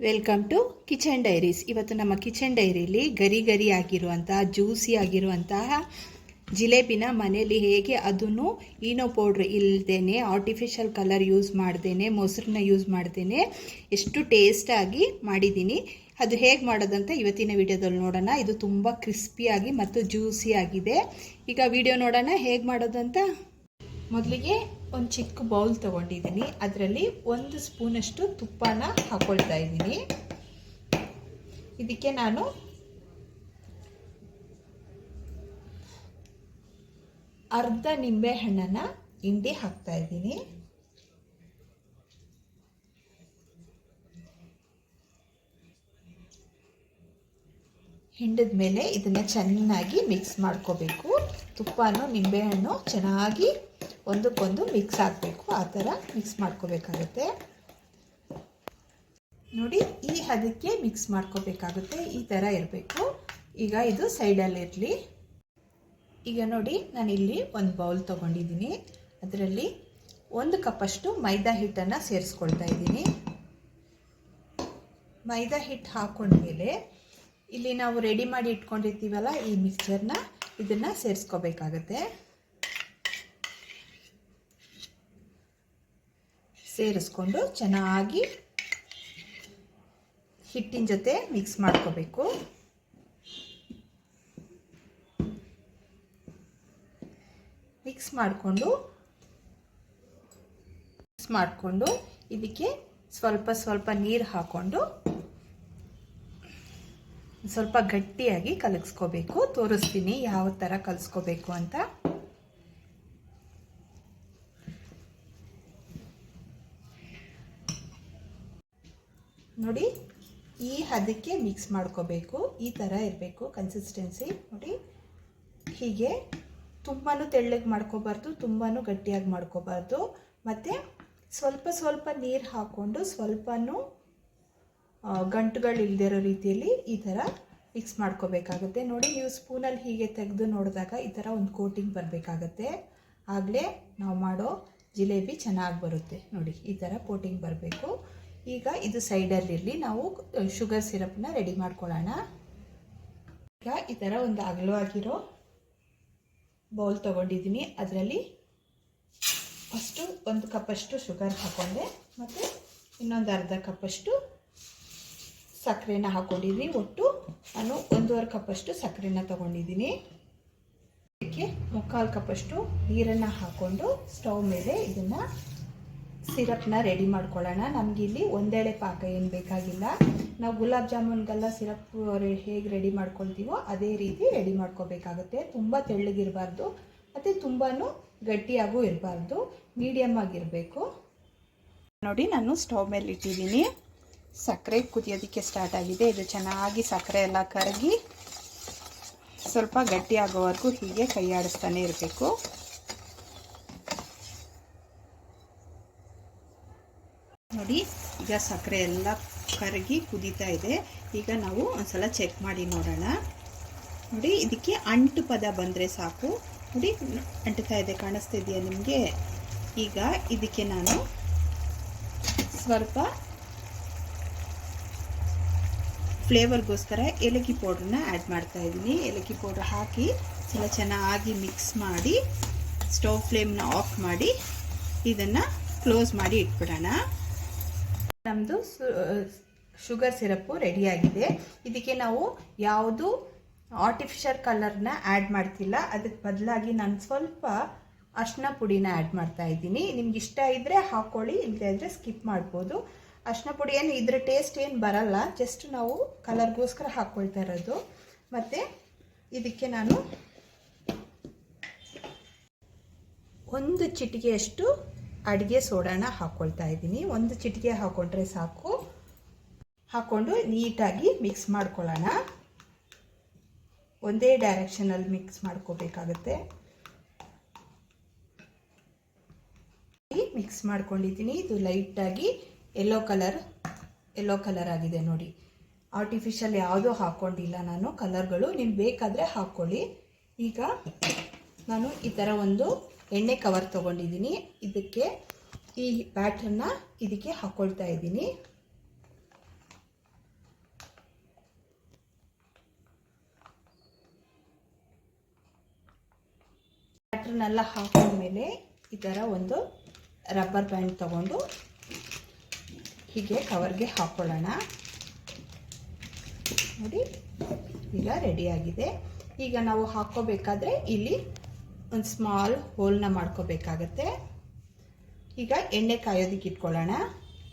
Welcome to kitchen diaries ಇವತ್ತು ನಮ್ಮ kitchen ಡೈರಿಲಿ ಗರಿ ಗರಿ ಆಗಿರುವಂತಹ ಜ್ಯೂಸಿ ಆಗಿರುವಂತಹ ಜಿಲೇಬಿನ ಮನೆಯಲ್ಲಿ ಹೇಗೆ ಅದನ್ನು ಈನೋ ಪೌಡ್ರ್ ಇಲ್ಲದೇನೆ ಆರ್ಟಿಫಿಷಿಯಲ್ ಕಲರ್ ಯೂಸ್ ಮಾಡ್ದೇನೆ, ಮೊಸರನ್ನ ಯೂಸ್ ಮಾಡ್ದೇನೆ ಎಷ್ಟು ಟೇಸ್ಟಾಗಿ ಮಾಡಿದ್ದೀನಿ. ಅದು ಹೇಗೆ ಮಾಡೋದಂತ ಇವತ್ತಿನ ವಿಡಿಯೋದಲ್ಲಿ ನೋಡೋಣ. ಇದು ತುಂಬ ಕ್ರಿಸ್ಪಿಯಾಗಿ ಮತ್ತು ಜ್ಯೂಸಿ ಆಗಿದೆ. ಈಗ ವಿಡಿಯೋ ನೋಡೋಣ ಹೇಗೆ ಮಾಡೋದಂತ. ಮೊದಲಿಗೆ ಒಂದು ಚಿಕ್ಕ ಬೌಲ್ ತೊಗೊಂಡಿದ್ದೀನಿ ಅದರಲ್ಲಿ ಒಂದು ಸ್ಪೂನಷ್ಟು ತುಪ್ಪನ ಹಾಕೊಳ್ತಾ ಇದ್ದೀನಿ. ಇದಕ್ಕೆ ನಾನು ಅರ್ಧ ನಿಂಬೆ ಹಣ್ಣನ್ನು ಹಿಂಡಿ ಹಾಕ್ತಾ ಇದ್ದೀನಿ. ಹಿಂಡಿದ ಮೇಲೆ ಇದನ್ನು ಚೆನ್ನಾಗಿ ಮಿಕ್ಸ್ ಮಾಡ್ಕೋಬೇಕು. ತುಪ್ಪನೂ ನಿಂಬೆಹಣ್ಣು ಚೆನ್ನಾಗಿ ಒಂದಕ್ಕೊಂದು ಮಿಕ್ಸ್ ಆಗಬೇಕು. ಆ ಥರ ಮಿಕ್ಸ್ ಮಾಡ್ಕೋಬೇಕಾಗುತ್ತೆ. ನೋಡಿ, ಈ ಹದಕ್ಕೆ ಮಿಕ್ಸ್ ಮಾಡ್ಕೋಬೇಕಾಗುತ್ತೆ. ಈ ಥರ ಇರಬೇಕು. ಈಗ ಇದು ಸೈಡಲ್ಲಿ ಇರಲಿ. ಈಗ ನೋಡಿ, ನಾನಿಲ್ಲಿ ಒಂದು ಬೌಲ್ ತೊಗೊಂಡಿದ್ದೀನಿ. ಅದರಲ್ಲಿ ಒಂದು ಕಪ್ಪಷ್ಟು ಮೈದಾ ಹಿಟ್ಟನ್ನು ಸೇರಿಸ್ಕೊಳ್ತಾ ಇದ್ದೀನಿ. ಮೈದಾ ಹಿಟ್ಟು ಹಾಕೊಂಡ್ಮೇಲೆ ಇಲ್ಲಿ ನಾವು ರೆಡಿ ಮಾಡಿ ಇಟ್ಕೊಂಡಿರ್ತೀವಲ್ಲ ಈ ಮಿಕ್ಸರ್ನ ಇದನ್ನು ಸೇರಿಸ್ಕೋಬೇಕಾಗತ್ತೆ. ಸೇರಿಸ್ಕೊಂಡು ಚೆನ್ನಾಗಿ ಹಿಟ್ಟಿನ ಜೊತೆ ಮಿಕ್ಸ್ ಮಾಡ್ಕೋಬೇಕು. ಮಿಕ್ಸ್ ಮಾಡಿಕೊಂಡು ಮಿಕ್ಸ್ ಮಾಡಿಕೊಂಡು ಇದಕ್ಕೆ ಸ್ವಲ್ಪ ಸ್ವಲ್ಪ ನೀರು ಹಾಕ್ಕೊಂಡು ಸ್ವಲ್ಪ ಗಟ್ಟಿಯಾಗಿ ಕಲಗಿಸ್ಕೋಬೇಕು. ತೋರಿಸ್ತೀನಿ ಯಾವ ಥರ ಕಲಿಸ್ಕೋಬೇಕು ಅಂತ ನೋಡಿ ಈ ಹದಕ್ಕೆ ಮಿಕ್ಸ್ ಮಾಡ್ಕೋಬೇಕು. ಈ ಥರ ಇರಬೇಕು ಕನ್ಸಿಸ್ಟೆನ್ಸಿ ನೋಡಿ, ಹೀಗೆ ತುಂಬಾ ತೆಳ್ಳಗೆ ಮಾಡ್ಕೋಬಾರ್ದು ತುಂಬಾ ಗಟ್ಟಿಯಾಗಿ ಮಾಡ್ಕೋಬಾರ್ದು. ಮತ್ತು ಸ್ವಲ್ಪ ಸ್ವಲ್ಪ ನೀರು ಹಾಕ್ಕೊಂಡು ಸ್ವಲ್ಪ ಗಂಟುಗಳು ಇಲ್ದಿರೋ ರೀತಿಯಲ್ಲಿ ಈ ಥರ ಮಿಕ್ಸ್ ಮಾಡ್ಕೋಬೇಕಾಗುತ್ತೆ. ನೋಡಿ, ನೀವು ಸ್ಪೂನಲ್ಲಿ ಹೀಗೆ ತೆಗೆದು ನೋಡಿದಾಗ ಈ ಥರ ಒಂದು ಕೋಟಿಂಗ್ ಬರಬೇಕಾಗತ್ತೆ. ಆಗಲೇ ನಾವು ಮಾಡೋ ಜಿಲೇಬಿ ಚೆನ್ನಾಗಿ ಬರುತ್ತೆ. ನೋಡಿ, ಈ ಥರ ಕೋಟಿಂಗ್ ಬರಬೇಕು. ಈಗ ಇದು ಸೈಡಲ್ಲಿರಲಿ ನಾವು ಶುಗರ್ ಸಿರಪ್ನ ರೆಡಿ ಮಾಡ್ಕೊಳ್ಳೋಣ. ಈಗ ಈ ಥರ ಒಂದು ಅಗಲವಾಗಿರೋ ಬೌಲ್ ತೊಗೊಂಡಿದ್ದೀನಿ. ಅದರಲ್ಲಿ ಫಸ್ಟು ಒಂದು ಕಪ್ಪಷ್ಟು ಶುಗರ್ ಹಾಕ್ಕೊಂಡೆ ಮತ್ತು ಇನ್ನೊಂದು ಅರ್ಧ ಕಪ್ಪಷ್ಟು ಸಕ್ಕರೆನ ಹಾಕ್ಕೊಂಡಿದ್ದೀನಿ ಒಟ್ಟು ನಾನು ಒಂದೂವರೆ ಕಪ್ಪಷ್ಟು ಸಕ್ಕರೆನ ತೊಗೊಂಡಿದ್ದೀನಿ. ಅದಕ್ಕೆ ಮುಕ್ಕಾಲು ಕಪ್ಪಷ್ಟು ನೀರನ್ನು ಹಾಕ್ಕೊಂಡು ಸ್ಟವ್ ಮೇಲೆ ಇದನ್ನು ಸಿರಪ್ನ ರೆಡಿ ಮಾಡ್ಕೊಳ್ಳೋಣ. ನಮಗಿಲ್ಲಿ ಒಂದೇಳೆ ಪಾಕ ಏನು ಬೇಕಾಗಿಲ್ಲ. ನಾವು ಗುಲಾಬ್ ಜಾಮೂನ್ಗೆಲ್ಲ ಸಿರಪ್ ಹೇಗೆ ರೆಡಿ ಮಾಡ್ಕೊಳ್ತೀವೋ ಅದೇ ರೀತಿ ರೆಡಿ ಮಾಡ್ಕೋಬೇಕಾಗುತ್ತೆ. ತುಂಬ ತೆಳ್ಳಗಿರಬಾರ್ದು, ಮತ್ತು ತುಂಬಾ ಗಟ್ಟಿಯಾಗೂ ಇರಬಾರ್ದು ಮೀಡಿಯಮ್ ಆಗಿರಬೇಕು. ನೋಡಿ, ನಾನು ಸ್ಟವ್ ಮೇಲೆ ಇಟ್ಟಿದ್ದೀನಿ. ಸಕ್ಕರೆ ಕುದಿಯೋದಕ್ಕೆ ಸ್ಟಾರ್ಟ್ ಆಗಿದೆ. ಇದು ಚೆನ್ನಾಗಿ ಸಕ್ಕರೆ ಎಲ್ಲ ಕರಗಿ ಸ್ವಲ್ಪ ಗಟ್ಟಿಯಾಗೋವರೆಗೂ ಹೀಗೆ ಕೈಯಾಡಿಸ್ತಾನೆ ಇರಬೇಕು ನೋಡಿ ಈಗ ಸಕ್ಕರೆ ಎಲ್ಲ ಕರಗಿ ಕುದೀತಾ ಇದೆ. ಈಗ ನಾವು ಒಂದ್ಸಲ ಚೆಕ್ ಮಾಡಿ ನೋಡೋಣ. ನೋಡಿ, ಇದಕ್ಕೆ ಅಂಟು ಪದ ಬಂದರೆ ಸಾಕು. ನೋಡಿ, ಅಂಟುತ್ತಾ ಇದೆ, ಕಾಣಿಸ್ತಾ ಇದೆಯಾ ನಿಮಗೆ? ಈಗ ಇದಕ್ಕೆ ನಾನು ಸ್ವಲ್ಪ ಫ್ಲೇವರ್ಗೋಸ್ಕರ ಏಲಕ್ಕಿ ಪೌಡ್ರನ್ನ ಆ್ಯಡ್ ಮಾಡ್ತಾ ಇದ್ದೀನಿ. ಏಲಕ್ಕಿ ಪೌಡ್ರ್ ಹಾಕಿ ಸ್ವಲ್ಪ ಚೆನ್ನಾಗಿ ಮಿಕ್ಸ್ ಮಾಡಿ, ಸ್ಟವ್ ಫ್ಲೇಮ್ನ ಆಫ್ ಮಾಡಿ ಇದನ್ನು ಕ್ಲೋಸ್ ಮಾಡಿ ಇಟ್ಬಿಡೋಣ. ನಮ್ಮದು ಶುಗರ್ ಸಿರಪ್ಪು ರೆಡಿಯಾಗಿದೆ ಇದಕ್ಕೆ ನಾವು ಯಾವುದು ಆರ್ಟಿಫಿಷಿಯಲ್ ಕಲರ್ನ ಆ್ಯಡ್ ಮಾಡ್ತಿಲ್ಲ. ಅದಕ್ಕೆ ಬದಲಾಗಿ ನಾನು ಸ್ವಲ್ಪ ಅರ್ಶಿನ ಪುಡಿನ ಆ್ಯಡ್ ಮಾಡ್ತಾ ಇದ್ದೀನಿ. ನಿಮ್ಗೆ ಇಷ್ಟ ಇದ್ದರೆ ಹಾಕ್ಕೊಳ್ಳಿ ಇಲ್ಲದೇ ಇದ್ದರೆ ಸ್ಕಿಪ್ ಮಾಡ್ಬೋದು. ಅರ್ಶಿನ ಪುಡಿ ಏನು, ಇದ್ರ ಟೇಸ್ಟ್ ಏನು ಬರಲ್ಲ. ಜಸ್ಟ್ ನಾವು ಕಲರ್ಗೋಸ್ಕರ ಹಾಕ್ಕೊಳ್ತಾ ಇರೋದು. ಮತ್ತು ಇದಕ್ಕೆ ನಾನು ಒಂದು ಚಿಟಿಗೆಯಷ್ಟು ಅಡುಗೆ ಸೋಡಾನ ಹಾಕ್ಕೊಳ್ತಾ ಇದ್ದೀನಿ. ಒಂದು ಚಿಟಿಕೆ ಹಾಕ್ಕೊಂಡ್ರೆ ಸಾಕು. ಹಾಕ್ಕೊಂಡು ನೀಟಾಗಿ ಮಿಕ್ಸ್ ಮಾಡ್ಕೊಳ್ಳೋಣ. ಒಂದೇ ಡೈರೆಕ್ಷನಲ್ಲಿ ಮಿಕ್ಸ್ ಮಾಡ್ಕೋಬೇಕಾಗತ್ತೆ. ಮಿಕ್ಸ್ ಮಾಡ್ಕೊಂಡಿದ್ದೀನಿ. ಇದು ಲೈಟಾಗಿ ಯೆಲ್ಲೋ ಕಲರ್ ಯೆಲ್ಲೋ ಕಲರ್ ಆಗಿದೆ ನೋಡಿ. ಆರ್ಟಿಫಿಷಿಯಲ್ ಯಾವುದೂ ಹಾಕ್ಕೊಂಡಿಲ್ಲ ನಾನು. ಕಲರ್ಗಳು ನೀವು ಬೇಕಾದರೆ ಹಾಕ್ಕೊಳ್ಳಿ. ಈಗ ನಾನು ಈ ಥರ ಒಂದು ಎಣ್ಣೆ ಕವರ್ ತೊಗೊಂಡಿದ್ದೀನಿ. ಇದಕ್ಕೆ ಈ ಬ್ಯಾಟ್ರನ್ನ ಇದಕ್ಕೆ ಹಾಕ್ಕೊಳ್ತಾ ಇದ್ದೀನಿ. ಬ್ಯಾಟ್ರನ್ನೆಲ್ಲ ಹಾಕೊಂಡ್ಮೇಲೆ ಈ ಥರ ಒಂದು ರಬ್ಬರ್ ಬ್ಯಾಂಡ್ ತಗೊಂಡು ಹೀಗೆ ಕವರ್ಗೆ ಹಾಕೊಳ್ಳೋಣ. ನೋಡಿ, ಈಗ ರೆಡಿಯಾಗಿದೆ ಈಗ ನಾವು ಹಾಕ್ಕೋಬೇಕಾದ್ರೆ ಇಲ್ಲಿ ಒಂದು ಸ್ಮಾಲ್ ಹೋಲ್ನ ಮಾಡ್ಕೋಬೇಕಾಗತ್ತೆ. ಈಗ ಎಣ್ಣೆ ಕಾಯೋದಕ್ಕೆ ಇಟ್ಕೊಳ್ಳೋಣ.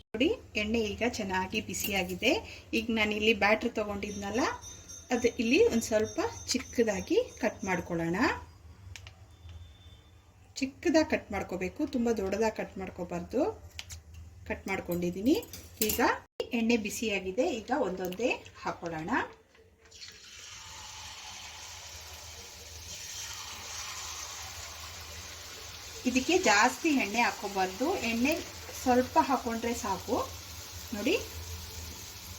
ನೋಡಿ, ಎಣ್ಣೆ ಈಗ ಚೆನ್ನಾಗಿ ಬಿಸಿಯಾಗಿದೆ. ಈಗ ನಾನು ಇಲ್ಲಿ ಬ್ಯಾಟ್ರಿ ತೊಗೊಂಡಿದ್ನಲ್ಲ, ಅದು ಇಲ್ಲಿ ಒಂದು ಸ್ವಲ್ಪ ಚಿಕ್ಕದಾಗಿ ಕಟ್ ಮಾಡ್ಕೊಳ್ಳೋಣ. ಚಿಕ್ಕದಾಗಿ ಕಟ್ ಮಾಡ್ಕೋಬೇಕು, ತುಂಬ ದೊಡ್ಡದಾಗಿ ಕಟ್ ಮಾಡ್ಕೋಬಾರ್ದು. ಕಟ್ ಮಾಡ್ಕೊಂಡಿದ್ದೀನಿ ಈಗ ಎಣ್ಣೆ ಬಿಸಿಯಾಗಿದೆ, ಈಗ ಒಂದೊಂದೇ ಹಾಕೊಳ್ಳೋಣ. ಇದಕ್ಕೆ ಜಾಸ್ತಿ ಎಣ್ಣೆ ಹಾಕೋಬಾರ್ದು ಎಣ್ಣೆ ಸ್ವಲ್ಪ ಹಾಕೊಂಡ್ರೆ ಸಾಕು. ನೋಡಿ,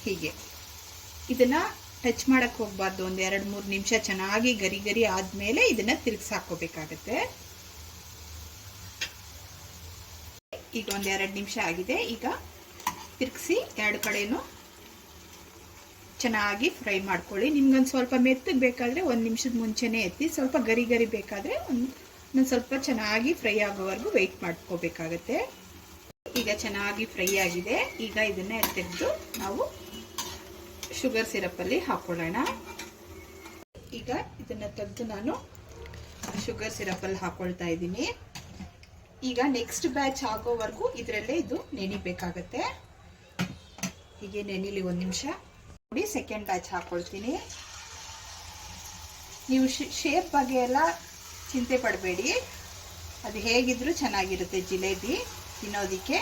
ಹೀಗೆ. ಇದನ್ನ ಟಚ್ ಮಾಡೋಕ್ಕೆ ಹೋಗ್ಬಾರ್ದು. ಒಂದು ಎರಡು ಮೂರು ನಿಮಿಷ ಚೆನ್ನಾಗಿ ಗರಿ ಗರಿ ಆದಮೇಲೆ ಇದನ್ನ ತಿರುಗಿಸಿ ಹಾಕೋಬೇಕಾಗತ್ತೆ ಈಗ ಒಂದು ಎರಡು ನಿಮಿಷ ಆಗಿದೆ. ಈಗ ತಿರುಗಿಸಿ ಎರಡು ಕಡೆನೂ ಚೆನ್ನಾಗಿ ಫ್ರೈ ಮಾಡ್ಕೊಳ್ಳಿ. ನಿಮ್ಗೊಂದು ಸ್ವಲ್ಪ ಮೆತ್ತಗೆ ಬೇಕಾದರೆ ಒಂದು ನಿಮಿಷದ ಮುಂಚೆನೇ ಎತ್ತಿ, ಸ್ವಲ್ಪ ಗರಿ ಗರಿ ಬೇಕಾದರೆ ಒಂದು ಸ್ವಲ್ಪ ಚೆನ್ನಾಗಿ ಫ್ರೈ ಆಗೋವರೆಗೂ ವೆಯ್ಟ್ ಮಾಡ್ಕೋಬೇಕಾಗತ್ತೆ. ಈಗ ಚೆನ್ನಾಗಿ ಫ್ರೈ ಆಗಿದೆ. ಈಗ ಇದನ್ನ ತೆಗೆದು ನಾವು ಶುಗರ್ ಸಿರಪ್ಪಲ್ಲಿ ಹಾಕೊಳ್ಳೋಣ. ಈಗ ಇದನ್ನು ತೆಗೆದು ನಾನು ಶುಗರ್ ಸಿರಪ್ಪಲ್ಲಿ ಹಾಕೊಳ್ತಾ ಇದ್ದೀನಿ. ಈಗ ನೆಕ್ಸ್ಟ್ ಬ್ಯಾಚ್ ಆಗೋವರೆಗೂ ಇದರಲ್ಲೇ ಇದು ನೆನಿಬೇಕಾಗತ್ತೆ. ಹೀಗೆ ನೆನಿಲಿ ಒಂದು ನಿಮಿಷ ನೋಡಿ ಸೆಕೆಂಡ್ ಬ್ಯಾಚ್ ಹಾಕೊಳ್ತೀನಿ. ನೀವು ಶೇಪ್ ಬಗ್ಗೆ ಎಲ್ಲ ಚಿಂತೆ ಪಡಬೇಡಿ. ಅದು ಹೇಗಿದ್ರೂ ಚೆನ್ನಾಗಿರುತ್ತೆ ಜಿಲೇಬಿ ತಿನ್ನೋದಕ್ಕೆ.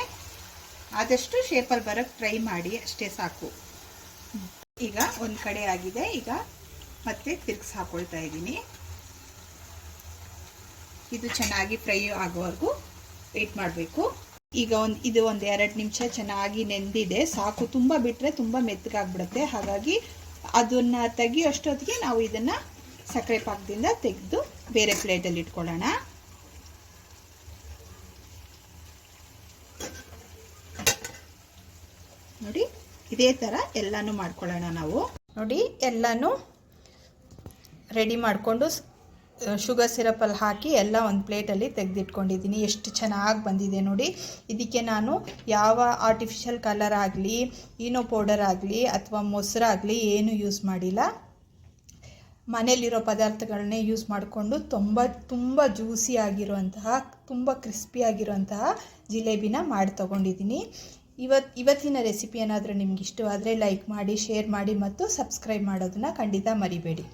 ಆದಷ್ಟು ಶೇಪಲ್ಲಿ ಬರೋಕ್ಕೆ ಟ್ರೈ ಮಾಡಿ, ಅಷ್ಟೇ ಸಾಕು. ಈಗ ಒಂದು ಕಡೆ ಆಗಿದೆ, ಈಗ ಮತ್ತೆ ತಿರ್ಗಿಸಿ ಹಾಕೊಳ್ತಾ ಇದ್ದೀನಿ. ಇದು ಚೆನ್ನಾಗಿ ಫ್ರೈ ಆಗೋವರೆಗೂ ವೆಯ್ಟ್ ಮಾಡಬೇಕು. ಈಗ ಒಂದು, ಇದು ಒಂದು ಎರಡು ನಿಮಿಷ ಚೆನ್ನಾಗಿ ನೆಂದಿದೆ. ಸಾಕು, ತುಂಬ ಬಿಟ್ಟರೆ ತುಂಬ ಮೆತ್ತಗಾಗ್ಬಿಡುತ್ತೆ ಹಾಗಾಗಿ ಅದನ್ನು ತೆಗಿಯೋಷ್ಟೊತ್ತಿಗೆ ನಾವು ಇದನ್ನು ಸಕ್ಕರೆ ಪಾಕದಿಂದ ತೆಗೆದು ಬೇರೆ ಪ್ಲೇಟಲ್ಲಿ ಇಟ್ಕೊಳ್ಳೋಣ. ನೋಡಿ, ಇದೇ ಥರ ಎಲ್ಲನೂ ಮಾಡ್ಕೊಳ್ಳೋಣ ನಾವು. ನೋಡಿ, ಎಲ್ಲನೂ ರೆಡಿ ಮಾಡಿಕೊಂಡು ಶುಗರ್ ಸಿರಪಲ್ಲಿ ಹಾಕಿ ಎಲ್ಲ ಒಂದು ಪ್ಲೇಟಲ್ಲಿ ತೆಗೆದಿಟ್ಕೊಂಡಿದ್ದೀನಿ. ಎಷ್ಟು ಚೆನ್ನಾಗಿ ಬಂದಿದೆ ನೋಡಿ. ಇದಕ್ಕೆ ನಾನು ಯಾವ ಆರ್ಟಿಫಿಷಿಯಲ್ ಕಲರ್ ಆಗಲಿ ಈನೋ ಪೌಡರ್ ಆಗಲಿ, ಅಥವಾ ಮೊಸರಾಗಲಿ ಏನು ಯೂಸ್ ಮಾಡಿಲ್ಲ. ಮನೇಲಿರೋ ಪದಾರ್ಥಗಳನ್ನೇ ಯೂಸ್ ಮಾಡಿಕೊಂಡು ತುಂಬ ತುಂಬ ಜ್ಯೂಸಿ ಆಗಿರುವಂತಹ, ತುಂಬ ಕ್ರಿಸ್ಪಿ ಆಗಿರುವಂತಹ ಜಿಲೇಬಿನ ಮಾಡಿ ತೊಗೊಂಡಿದ್ದೀನಿ. ಇವತ್ತು ಇವತ್ತಿನ ರೆಸಿಪಿ ಏನಾದರೂ ನಿಮ್ಗೆ ಇಷ್ಟವಾದರೆ ಲೈಕ್ ಮಾಡಿ ಶೇರ್ ಮಾಡಿ ಮತ್ತು ಸಬ್ಸ್ಕ್ರೈಬ್ ಮಾಡೋದನ್ನು ಖಂಡಿತ ಮರಿಬೇಡಿ.